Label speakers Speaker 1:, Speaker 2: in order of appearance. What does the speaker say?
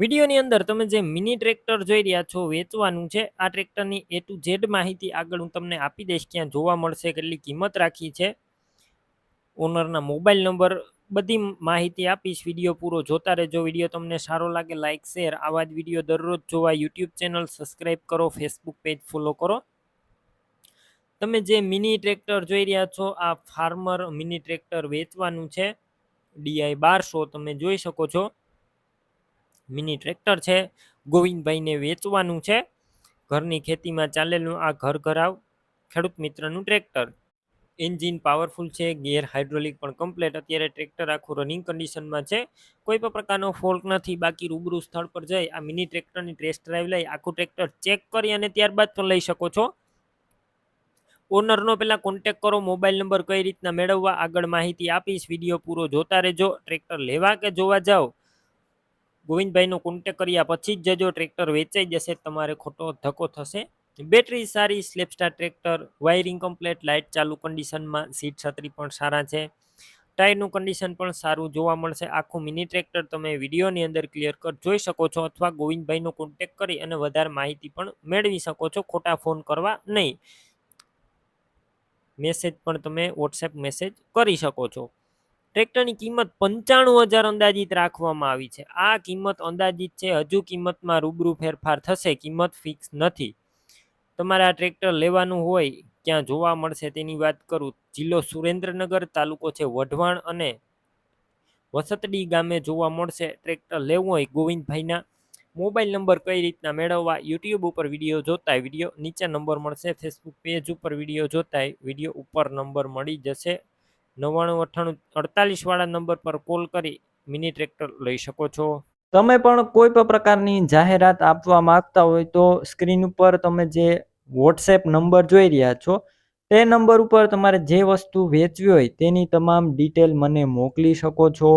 Speaker 1: વિડીયોની અંદર તમે જે મિની ટ્રેક્ટર જોઈ રહ્યા છો, વેચવાનું છે. આ ટ્રેક્ટરની એ ટુ ઝેડ માહિતી આગળ હું તમને આપી દઈશ, ક્યાં જોવા મળશે, કેટલી કિંમત રાખી છે. ઓનરના મોબાઈલ નંબર, બધી માહિતી આપીશ, વીડિયો પૂરો જોતા રહેજો. વીડિયો તમને સારો લાગે લાઇક શેર, આવા જ વીડિયો દરરોજ જોવા યુટ્યુબ ચેનલ સબસ્ક્રાઈબ કરો, ફેસબુક પેજ ફોલો કરો. તમે જે મિની ટ્રેક્ટર જોઈ રહ્યા છો, આ ફાર્મર મિની ટ્રેક્ટર વેચવાનું છે. ડીઆઈ બારસો, તમે જોઈ શકો છો. મિની ટ્રેક્ટર છે. ગોવિંદભાઈને વેચવાનું છે. ઘરની ખેતીમાં ચાલેલું આ ઘર ઘરાવ ખેડૂત મિત્રનું ટ્રેક્ટર. એન્જિન પાવરફુલ છે, ગેર હાઇડ્રોલિક પણ કમ્પ્લેટ. અત્યારે ટ્રેક્ટર આખું રનિંગ કન્ડિશનમાં છે. કોઈ પણ પ્રકારનો ફોલ્ટ નથી. બાકી રૂબરૂ સ્થળ પર જઈ આ મિની ટ્રેક્ટરની ટેસ્ટ ડ્રાઈવ લઈ આખું ટ્રેક્ટર ચેક કરી અને ત્યારબાદ પણ લઈ શકો છો. ઓનરનો પહેલાં કોન્ટેક કરો મોબાઈલ નંબર કઈ રીતના મેળવવા, આગળ માહિતી આપીશ. વીડિયો પૂરો જોતા રહેજો. ટ્રેક્ટર લેવા કે જોવા જાઓ? ગોવિંદભાઈનો કોન્ટેક કર્યા પછી જ જજો ટ્રેક્ટર વેચાઈ જશે, તમારે ખોટો ધક્કો થશે. બેટરી સારી સ્લેપસ્ટાર ટ્રેક્ટર વાયરિંગ કમ્પ્લેટ લાઇટ ચાલુ કન્ડિશનમાં સીટ છત્રી પણ સારા છે. ટાયરનું કન્ડિશન પણ સારું જોવા મળશે. આખું મિની ટ્રેક્ટર તમે વિડીયોની અંદર ક્લિયર કટ જોઈ શકો છો અથવા ગોવિંદભાઈનો કોન્ટેક કરી અને વધારે માહિતી પણ મેળવી શકો છો. ખોટા ફોન કરવા નહીં. મેસેજ પણ તમે વોટ્સએપ મેસેજ કરી શકો છો. ટ્રેક્ટરની કિંમત પંચાણું હજાર અંદાજિત રાખવામાં આવી છે. આ કિંમત અંદાજિત છે, હજુ કિંમતમાં રૂબરૂ ફેરફાર થશે, કિંમત ફિક્સ નથી. તમારે આ ટ્રેક્ટર લેવાનું હોય, ક્યાં જોવા મળશે તેની વાત કરું. જિલ્લો સુરેન્દ્રનગર તાલુકો છે, વઢવાણ અને વસતડી ગામે જોવા મળશે ટ્રેક્ટર લેવું હોય ગોવિંદભાઈના. મોબાઈલ નંબર કઈ રીતના મેળવવા, યુટ્યુબ ઉપર વીડિયો જોતાય, વીડિયો નીચે નંબર મળશે, ફેસબુક પેજ ઉપર વીડિયો જોતાય, વીડિયો ઉપર નંબર મળી જશે. નવ્વાણું અઠ્ઠાણું અડતાલીસ વાળા નંબર પર કોલ કરી મિની ટ્રેક્ટર લઈ શકો છો.
Speaker 2: તમે પણ કોઈ પણ પ્રકારની જાહેરાત આપવા માંગતા હોય તો સ્ક્રીન ઉપર તમે જે વોટ્સએપ નંબર જોઈ રહ્યા છો, તે નંબર ઉપર તમારે જે વસ્તુ વેચવી હોય તેની તમામ ડિટેલ મને મોકલી શકો છો.